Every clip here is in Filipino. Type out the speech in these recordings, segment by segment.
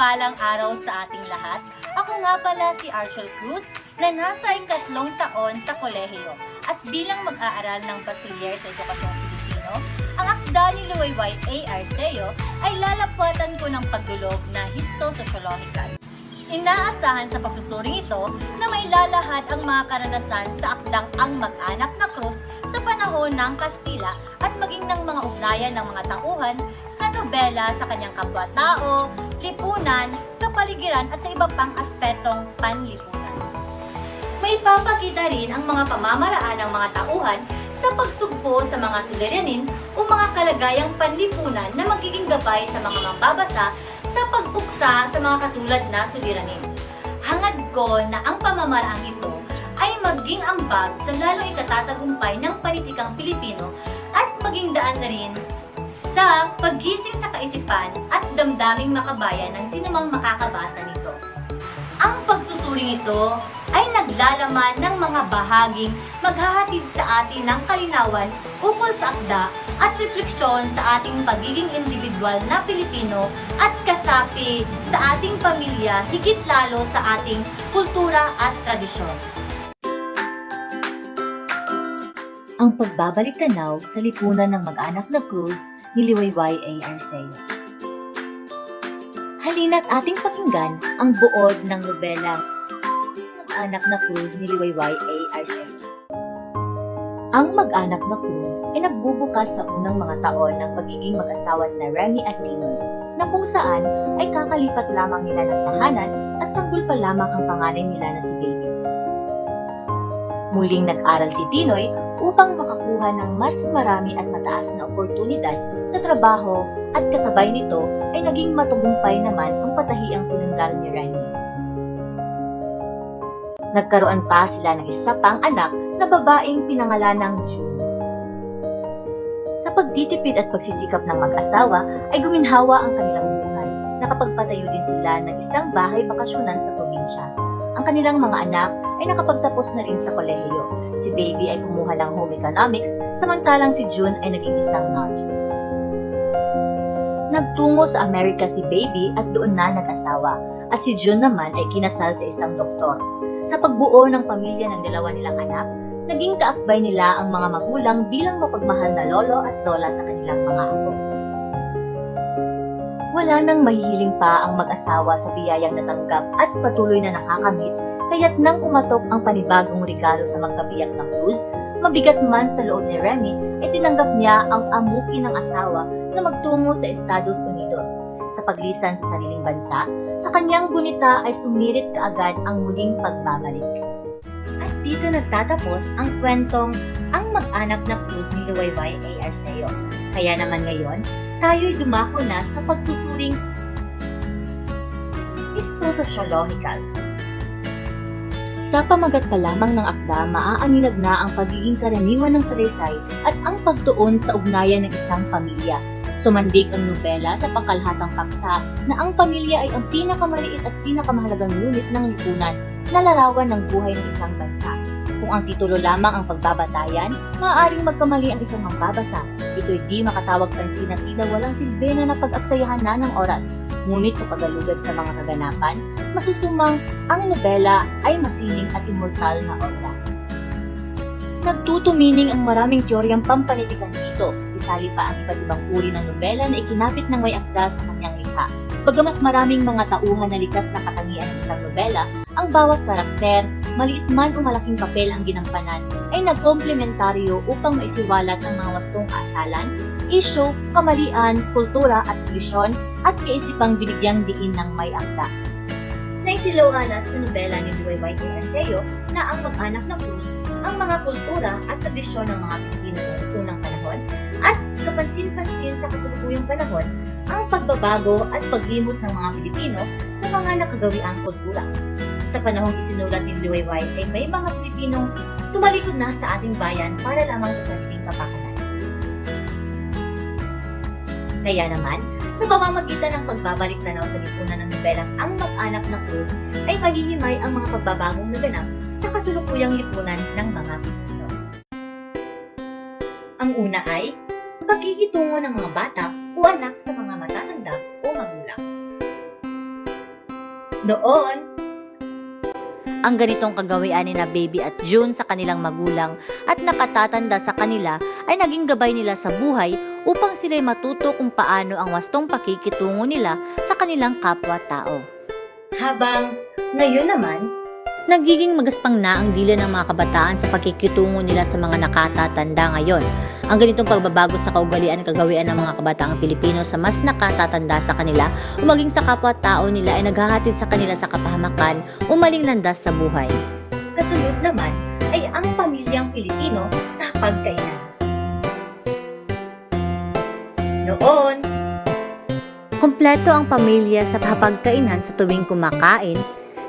mapagpalang araw sa ating lahat. Ako nga pala si Archel Cruz na nasa ikatlong taon sa kolehiyo at bilang mag-aaral ng Bachelier sa Edukasyong Pilipino, ang akda ni Luwayway A. Ay lalapatan ko ng pagdulog na histososyological. Inaasahan sa pagsusuring ito na may lalahad ang mga karanasan sa akdang ang mag-anak na krus sa panahon ng Kastila at maging ng mga ugnayan ng mga tauhan sa nobela sa kanyang kapwa-tao, lipunan, kapaligiran at sa iba pang aspetong panlipunan. May papakita rin ang mga pamamaraan ng mga tauhan sa pagsugpo sa mga suliranin o mga kalagayang panlipunan na magiging gabay sa mga mambabasa sa pagpuksa sa mga katulad na suliranin. Hangad ko na ang pamamaraang ito ay maging ambag sa lalo ikatatagumpay ng politikang Pilipino at maging daan na rin sa paggising sa kaisipan at damdaming makabayan ng sinumang makakabasa nito. Ang pagsusuring ito ay naglalaman ng mga bahaging maghahatid sa atin ng kalinawan ukol sa akda at refleksyon sa ating pagiging individual na Pilipino at kasapi sa ating pamilya higit lalo sa ating kultura at tradisyon. ang pagbabalik tanaw sa lipunan ng mag-anak na Cruz ni Liwayway A. Arceo. Halina't ating pakinggan ang buod ng nobela Mag-anak na Cruz ni Liwayway A. Arceo. Ang mag-anak na Cruz ay nagbubukas sa unang mga taon ng pagiging mag-asawa na Remy at Tinoy na kung saan ay kakalipat lamang nila ng tahanan at sanggol pa lamang ang panganay nila na si Baby. Muling nag-aral si Tinoy upang makakuha ng mas marami at mataas na oportunidad sa trabaho at kasabay nito ay naging matagumpay naman ang patahiang pinanggal ni Remy. Nagkaroon pa sila ng isa pang anak na babaeng pinangalan ng June. Sa pagtitipid at pagsisikap ng mag-asawa ay guminhawa ang kanilang buhay. Nakapagpatayo din sila ng isang bahay bakasyonan sa probinsya. Ang kanilang mga anak ay nakapagtapos na rin sa kolehiyo. Si Baby ay kumuha ng home economics, samantalang si June ay naging isang nurse. Nagtungo sa Amerika si Baby at doon na nag-asawa, at si June naman ay kinasal sa isang doktor. Sa pagbuo ng pamilya ng dalawa nilang anak, naging kaakbay nila ang mga magulang bilang mapagmahal na lolo at lola sa kanilang mga apo. Wala nang mahihiling pa ang mag-asawa sa biyayang natanggap at patuloy na nakakamit kaya't nang kumatok ang panibagong regalo sa magkabiyak ng Cruz, mabigat man sa loob ni Remy, ay tinanggap niya ang amuki ng asawa na magtungo sa Estados Unidos. Sa paglisan sa sariling bansa, sa kanyang gunita ay sumirit kaagad ang muling pagbabalik. Dito nagtatapos ang kwentong ang mag-anak na Cruz ni Luwayway A. Arceo. Kaya naman ngayon, tayo'y dumako na sa pagsusuring histososyological sa pamagat pa lamang ng akda, maaanilag na ang pagiging karaniwan ng salaysay at ang pagtuon sa ugnayan ng isang pamilya. Sumandig ang nobela sa pangkalahatang paksa na ang pamilya ay ang pinakamaliit at pinakamahalagang unit ng lipunan na larawan ng buhay ng isang bansa. Kung ang titulo lamang ang pagbabatayan, maaaring magkamali ang isang mambabasa. Ito'y di makatawag pansin at tila walang silbena na pag-aksayahan na ng oras. Ngunit sa paggalugad sa mga kaganapan, masusumang ang nobela ay masining at immortal na obra. Nagtutumining ang maraming teoryang pampanitikan dito, isali pa ang iba't ibang uri ng nobela na ikinapit ng may akda sa kanyang. Bagamat maraming mga tauhan na likas na katangian ng isang nobela, ang bawat karakter, maliit man o malaking papel ang ginampanan, ay nagkomplementaryo upang maisiwalat ang mga wastong kaasalan, isyo, kamalian, kultura at tradisyon at kaisipang binigyang diin ng may akda. Naisilawalat sa nobela ni Duwayway Arceo na ang mag-anak na Cruz ang mga kultura at tradisyon ng mga Pilipino noong unang panahon at kapansin-pansin sa kasalukuyang panahon ang pagbabago at paglimot ng mga Pilipino sa mga nakagawiang kultura. Sa panahong isinulat ni Duwayway ay may mga Pilipinong tumalikod na sa ating bayan para lamang sa sariling kapakanan. Kaya naman, sa pamamagitan ng pagbabalik tanaw sa lipunan ng nobelang Ang Mag-anak na Cruz ay maghihimay ang mga pagbabagong naganap sa kasulukuyang lipunan ng mga Pilipino. Ang una ay pagkikitungo ng mga bata o anak sa mga matatanda o magulang. Noon, ang ganitong kagawian ni na Baby at June sa kanilang magulang at nakatatanda sa kanila ay naging gabay nila sa buhay upang sila'y matuto kung paano ang wastong pakikitungo nila sa kanilang kapwa-tao. habang ngayon naman, Nagiging magaspang na ang dila ng mga kabataan sa pakikitungo nila sa mga nakatatanda ngayon. Ang ganitong pagbabago sa kaugalian kagawian ng mga kabataang Pilipino sa mas nakatatanda sa kanila o maging sa kapwa-tao nila ay naghahatid sa kanila sa kapahamakan o maling landas sa buhay. kasunod naman ay ang pamilyang Pilipino sa pagkainan. Noon, Kompleto ang pamilya sa hapagkainan sa tuwing kumakain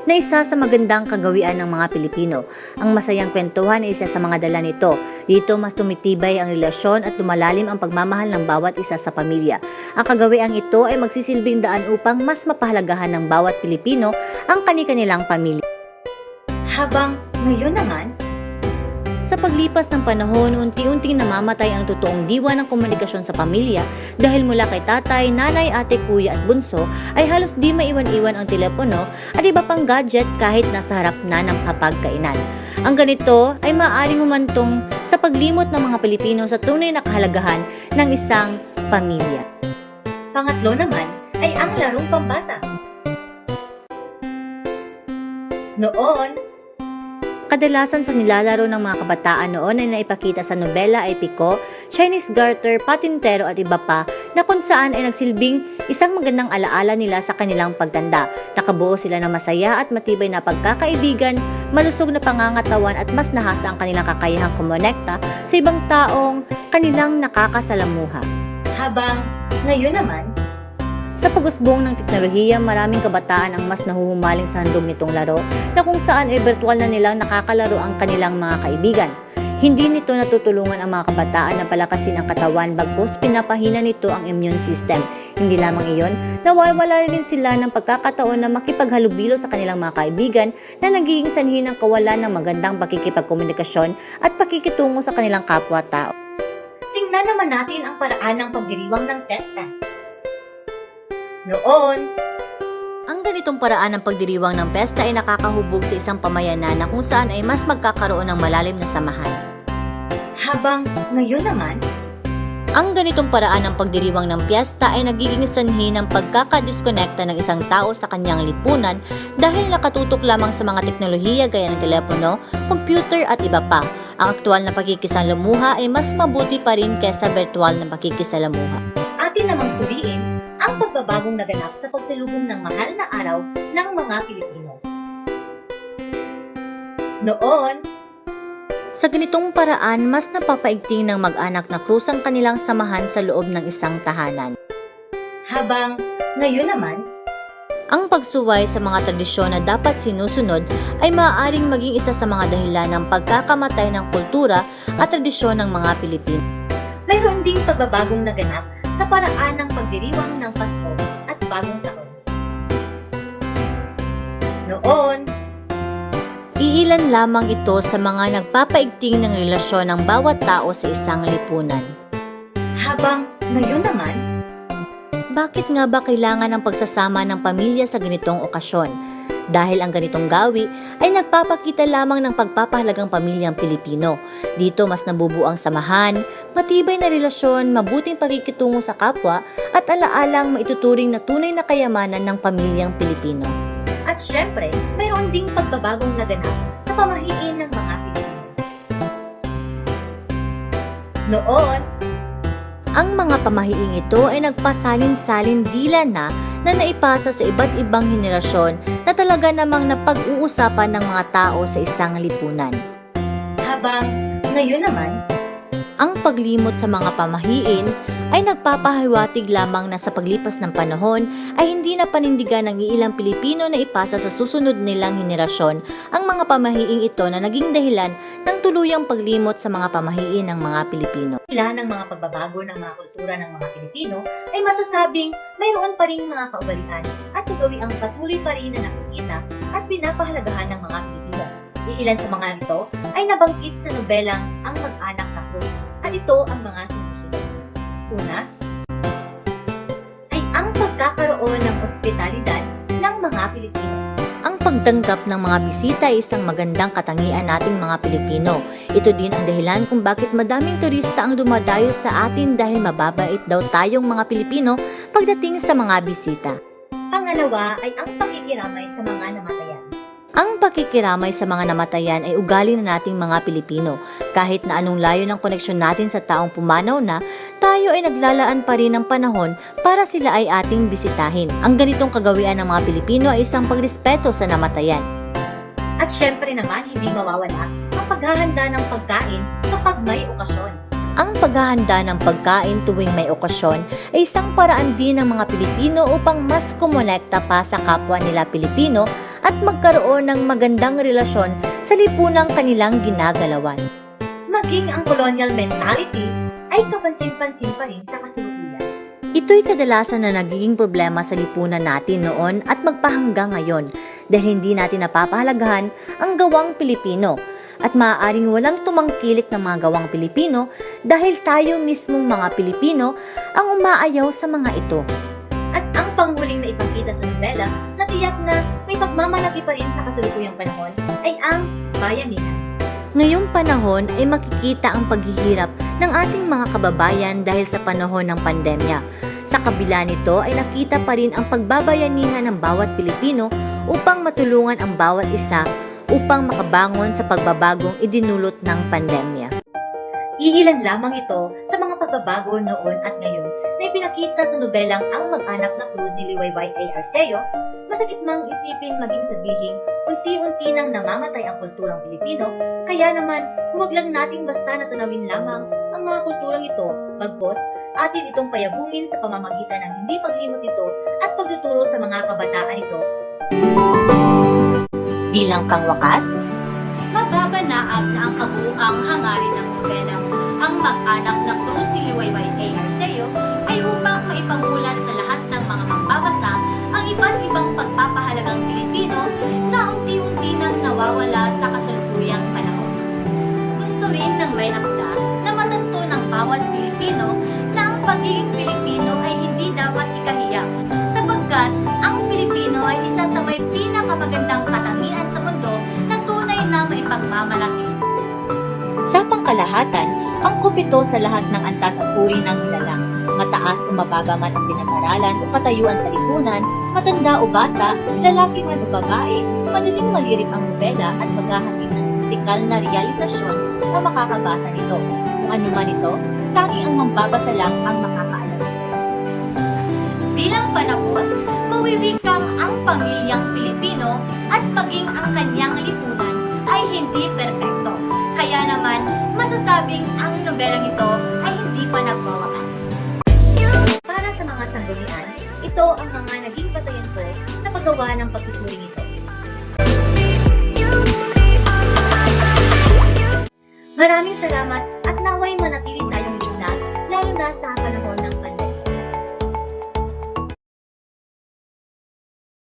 na isa sa magandang kagawian ng mga Pilipino. Ang masayang kwentuhan ay isa sa mga dala nito. Dito mas tumitibay ang relasyon at lumalalim ang pagmamahal ng bawat isa sa pamilya. Ang kagawiang ito ay magsisilbing daan upang mas mapahalagahan ng bawat Pilipino ang kani-kanilang pamilya. habang ngayon naman, Sa paglipas ng panahon, unti-unting namamatay ang totoong diwa ng komunikasyon sa pamilya dahil mula kay tatay, nanay, ate, kuya at bunso ay halos di maiwan-iwan ang telepono at iba pang gadget kahit nasa harap na ng hapagkainan. Ang ganito ay maaaring humantong sa paglimot ng mga Pilipino sa tunay na kahalagahan ng isang pamilya. pangatlo naman ay ang larong pambata. Noon, Kadalasan sa nilalaro ng mga kabataan noon ay naipakita sa nobela ay piko, Chinese garter, patintero at iba pa na kung saan ay nagsilbing isang magandang alaala nila sa kanilang pagtanda. Nakabuo sila ng masaya at matibay na pagkakaibigan, malusog na pangangatawan at mas nahasa ang kanilang kakayahang kumonekta sa ibang taong kanilang nakakasalamuha. habang ngayon naman, Sa pag-usbong ng teknolohiya, maraming kabataan ang mas nahuhumaling sa handog nitong laro na kung saan ay virtual na nilang nakakalaro ang kanilang mga kaibigan. Hindi nito natutulungan ang mga kabataan na palakasin ang katawan bagkus pinapahina nito ang immune system. Hindi lamang iyon, nawawala rin sila ng pagkakataon na makipaghalubilo sa kanilang mga kaibigan na nagiging sanhi ng kawalan ng magandang pakikipagkomunikasyon at pakikitungo sa kanilang kapwa-tao. tingnan naman natin ang paraan ng pagdiriwang ng pesta. Noon, Ang ganitong paraan ng pagdiriwang ng pesta ay nakakahubog sa isang pamayanan na kung saan ay mas magkakaroon ng malalim na samahan. habang ngayon naman, Ang ganitong paraan ng pagdiriwang ng piyesta ay nagiging sanhi ng pagkakadiskonekta ng isang tao sa kanyang lipunan dahil nakatutok lamang sa mga teknolohiya gaya ng telepono, computer at iba pa. Ang aktual na pakikisalamuha ay mas mabuti pa rin kesa virtual na pakikisalamuha. atin namang suriin ang pagbabagong naganap sa pagsalubong ng mahal na araw ng mga Pilipino. Noon, Sa ganitong paraan, mas napapaigting ng mag-anak na krus ang kanilang samahan sa loob ng isang tahanan. habang ngayon naman, Ang pagsuway sa mga tradisyon na dapat sinusunod ay maaaring maging isa sa mga dahilan ng pagkakamatay ng kultura at tradisyon ng mga Pilipino. mayroon ding pagbabagong naganap sa paraan ng pagdiriwang ng Pasko at Bagong Taon. Noon, Iilan lamang ito sa mga nagpapaigting ng relasyon ng bawat tao sa isang lipunan. habang ngayon naman, Bakit nga ba kailangan ng pagsasama ng pamilya sa ganitong okasyon? Dahil ang ganitong gawi ay nagpapakita lamang ng pagpapahalagang pamilyang Pilipino. Dito mas nabubuo ang samahan, matibay na relasyon, mabuting pakikitungo sa kapwa, at alaalang maituturing na tunay na kayamanan ng pamilyang Pilipino. at syempre, mayroon ding pagbabagong naganap sa pamahiin ng mga Pilipino. Noon, Ang mga pamahiing ito ay nagpasalin-salin dila na na naipasa sa iba't ibang henerasyon na talaga namang napag-uusapan ng mga tao sa isang lipunan. habang ngayon naman, Ang paglimot sa mga pamahiin ay nagpapahiwatig lamang na sa paglipas ng panahon ay hindi na panindigan ng ilang Pilipino na ipasa sa susunod nilang henerasyon ang mga pamahiing ito na naging dahilan ng tuluyang paglimot sa mga pamahiin ng mga Pilipino. sila ng mga pagbabago ng mga kultura ng mga Pilipino ay masasabing mayroon pa rin mga kaugalian at kagawiang patuloy pa rin na nakikita at pinapahalagahan ng mga Pilipino. Iilan sa mga ito ay nabanggit sa nobelang Ang Mag-anak na Cruz at ito ang mga. Una, ay ang pagkakaroon ng ospitalidad ng mga Pilipino. pagtanggap ng mga bisita ay isang magandang katangian nating mga Pilipino. Ito din ang dahilan kung bakit madaming turista ang dumadayo sa atin dahil mababait daw tayong mga Pilipino pagdating sa mga bisita. Pangalawa ay ang pakikiramay sa mga namatayan. Ang pakikiramay sa mga namatayan ay ugali na nating mga Pilipino. Kahit na anong layo ng koneksyon natin sa taong pumanaw na, tayo ay naglalaan pa rin ng panahon para sila ay ating bisitahin. Ang ganitong kagawian ng mga Pilipino ay isang pagrespeto sa namatayan. At syempre naman, hindi mawawala ang paghahanda ng pagkain kapag may okasyon. Ang paghahanda ng pagkain tuwing may okasyon ay isang paraan din ng mga Pilipino upang mas kumonekta pa sa kapwa nila Pilipino at magkaroon ng magandang relasyon sa lipunang kanilang ginagalawan. Maging ang colonial mentality ay kapansin-pansin pa rin sa kasalukuyan. Ito'y kadalasan na nagiging problema sa lipunan natin noon at magpahanggang ngayon dahil hindi natin napapahalagahan ang gawang Pilipino at maaaring walang tumangkilik ng mga gawang Pilipino dahil tayo mismong mga Pilipino ang umaayaw sa mga ito. At ang panghuling na ipakita sa nobela na tiyak na may pagmamalaki pa rin sa kasalukuyang panahon ay ang bayanihan. Ngayong panahon ay makikita ang paghihirap ng ating mga kababayan dahil sa panahon ng pandemya. Sa kabila nito ay nakita pa rin ang pagbabayanihan ng bawat Pilipino upang matulungan ang bawat isa upang makabangon sa pagbabagong idinulot ng pandemya. Iilan lamang ito sa mga pagbabago noon at ngayon ipinakita sa nobelang Ang Mag-anak na Cruz ni Liwayway A. Arceo, masakit mang isipin maging sabihin, unti-unti nang namamatay ang kulturang Pilipino, kaya naman huwag lang nating basta natanawin lamang ang mga kulturang ito, bagkos atin itong payabungin sa pamamagitan ng hindi paglimot ito at pagtuturo sa mga kabataan ito. Bilang pangwakas, Mababanaag na ang kabuuang Mag-anak na Cruz ni Liwayway A. Arceo ay upang maipamulat sa lahat ng mga mambabasa ang iba't ibang pagpapahalagang Pilipino na unti-unti nang nawawala sa kasalukuyang panahon. Gusto rin ng may akda na matanto ng bawat Pilipino na ang pagiging Pilipino ay hindi dapat ikahiya sapagkat ang Pilipino ay isa sa may pinakamagandang katangian sa mundo na tunay na maipagmamalaki. Sa pangkalahatan, kupito sa lahat ng antas at uri ng nilalang, mataas o mababa man ang pinag-aralan o katayuan sa lipunan, matanda o bata, lalaki man o babae, madaling malirip ang nobela at maghahatid ng kritikal na realisasyon sa makakabasa nito. Kung ano man ito, tanging ang mambabasa lang ang makakaalam. Bilang panapos, mawiwikang ang pamilyang Pilipino at maging ang kanyang lipunan ay hindi perpekto. Kaya naman, masasabing ang nobelang ito ay hindi pa nagwawakas. Para sa mga sanggunian, ito ang mga naging batayan ko sa paggawa ng pagsusuring ito. Maraming salamat at naway manatili tayong ligtas, lalo na sa panahon